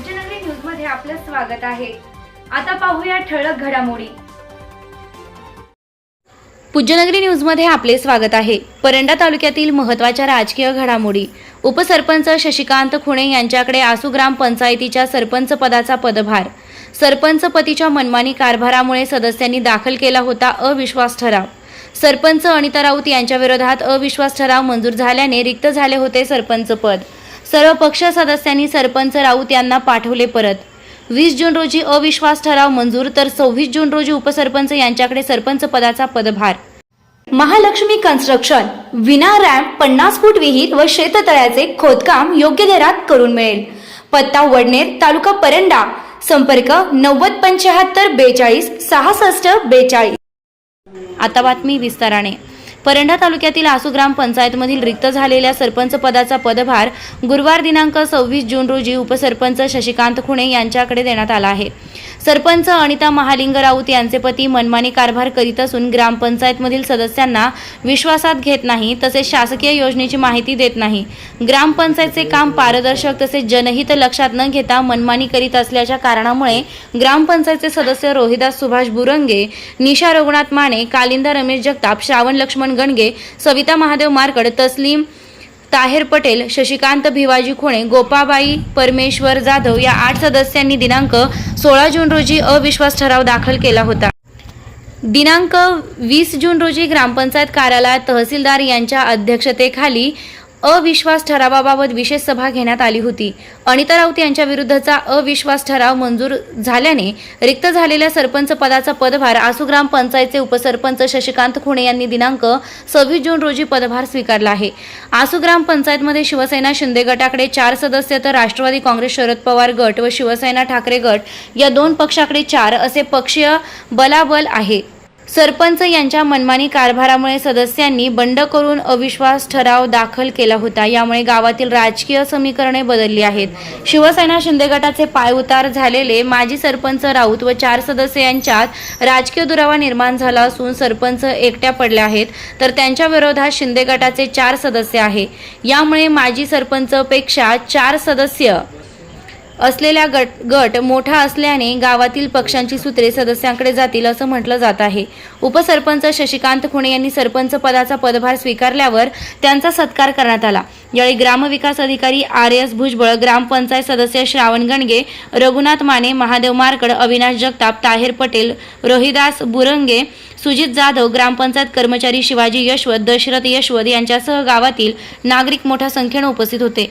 पूज्यनगरी न्यूजमध्ये आपलं स्वागत आहे. आता पाहूया ठळक घडामोडी. पूज्यनगरी न्यूजमध्ये आपले स्वागत आहे. परंडा तालुक्यातील महत्त्वाच्या राजकीय घडामोडी. उपसरपंच शशिकांत खुणे यांच्याकडे आसू ग्रामपंचायतीच्या सरपंच पदाचा पदभार. सरपंच पतीच्या मनमानी कारभारामुळे सदस्यांनी दाखल केला होता अविश्वास ठराव. सरपंच अनिता राऊत यांच्याविरोधात अविश्वास ठराव मंजूर झाल्याने रिक्त झाले होते सरपंच पद. सर्व पक्ष सदस्यांनी सरपंच राऊत यांना पाठवले परत. वीस जून रोजी अविश्वास ठराव मंजूर तर सव्वीस जून रोजी उपसरपंच यांच्याकडे सरपंच पदाचा पदभार. महालक्ष्मी कन्स्ट्रक्शन विना रॅम्प पन्नास फूट विहीर व शेततळ्याचे खोदकाम योग्य दरात करून मिळेल. पत्ता वडनेर तालुका परंडा संपर्क नव्वद पंच्याहत्तर बेचाळीस सहासष्ट बेचाळीस. आता बातमी विस्ताराने. परंडा तालुक्यातील आसू ग्रामपंचायतमधील रिक्त झालेल्या सरपंच पदाचा पदभार गुरुवार दिनांक सव्वीस जून रोजी उपसरपंच शशिकांत खुणे यांच्याकडे देण्यात आला आहे. सरपंच अनिता महालिंग राऊत यांचे पती मनमानी कारभार करीत असून ग्रामपंचायतमधील सदस्यांना विश्वासात घेत नाही तसेच शासकीय योजनेची माहिती देत नाही. ग्रामपंचायतचे काम पारदर्शक तसेच जनहित लक्षात न घेता मनमानी करीत असल्याच्या कारणामुळे ग्रामपंचायतचे सदस्य रोहिदास सुभाष बुरंगे निशा रघुनाथ माने कालिंदा रमेश जगताप श्रावण लक्ष्मण गणगे सविता महादेव मारकड तस्लीम ताहेर पटेल शशिकांत भिवाजी खोणे गोपाबाई परमेश्वर जाधव या आठ सदस्यांनी दिनांक सोळा जून रोजी अविश्वास ठराव दाखल केला होता. दिनांक वीस जून रोजी ग्रामपंचायत कार्यालयात तहसीलदार यांच्या अध्यक्षतेखाली अविश्वास ठरावाबाबत विशेष सभा घेण्यात आली होती. अनिता राऊत यांच्या विरुद्धचा अविश्वास ठराव मंजूर झाल्याने रिक्त झालेल्या सरपंच पदाचा पदभार आसू ग्रामपंचायतचे उपसरपंच शशिकांत खुणे यांनी दिनांक सव्वीस जून रोजी पदभार स्वीकारला आहे. आसू ग्रामपंचायतमध्ये शिवसेना शिंदे गटाकडे चार सदस्य तर राष्ट्रवादी काँग्रेस शरद पवार गट व शिवसेना ठाकरे गट या दोन पक्षाकडे चार असे पक्षीय बलाबल आहे. सरपंच यांच्या मनमानी कारभारामुळे सदस्यांनी बंड करून अविश्वास ठराव दाखल केला होता. यामुळे गावातील राजकीय समीकरणे बदलली आहेत. शिवसेना शिंदे गटाचे पायउतार झालेले माजी सरपंच राऊत व चार सदस्य यांच्यात राजकीय दुरावा निर्माण झाला असून सरपंच एकट्या पडल्या आहेत. तर त्यांच्या विरोधात शिंदे गटाचे चार सदस्य आहे. यामुळे माजी सरपंचपेक्षा चार सदस्य असलेला गट गट मोठा असल्याने गावातील पक्षांची सूत्रे सदस्यांकडे जातील असं म्हटलं जात आहे. उपसरपंच शशिकांत खुणे यांनी सरपंच पदाचा पदभार स्वीकारल्यावर त्यांचा सत्कार करण्यात आला. यावेळी ग्रामविकास अधिकारी आर एस भुजबळ ग्रामपंचायत सदस्य श्रावण गणगे रघुनाथ माने महादेव मारकड अविनाश जगताप ताहेर पटेल रोहिदास बुरंगे सुजित जाधव ग्रामपंचायत कर्मचारी शिवाजी यशवत दशरथ यशवत यांच्यासह गावातील नागरिक मोठ्या संख्येनं उपस्थित होते.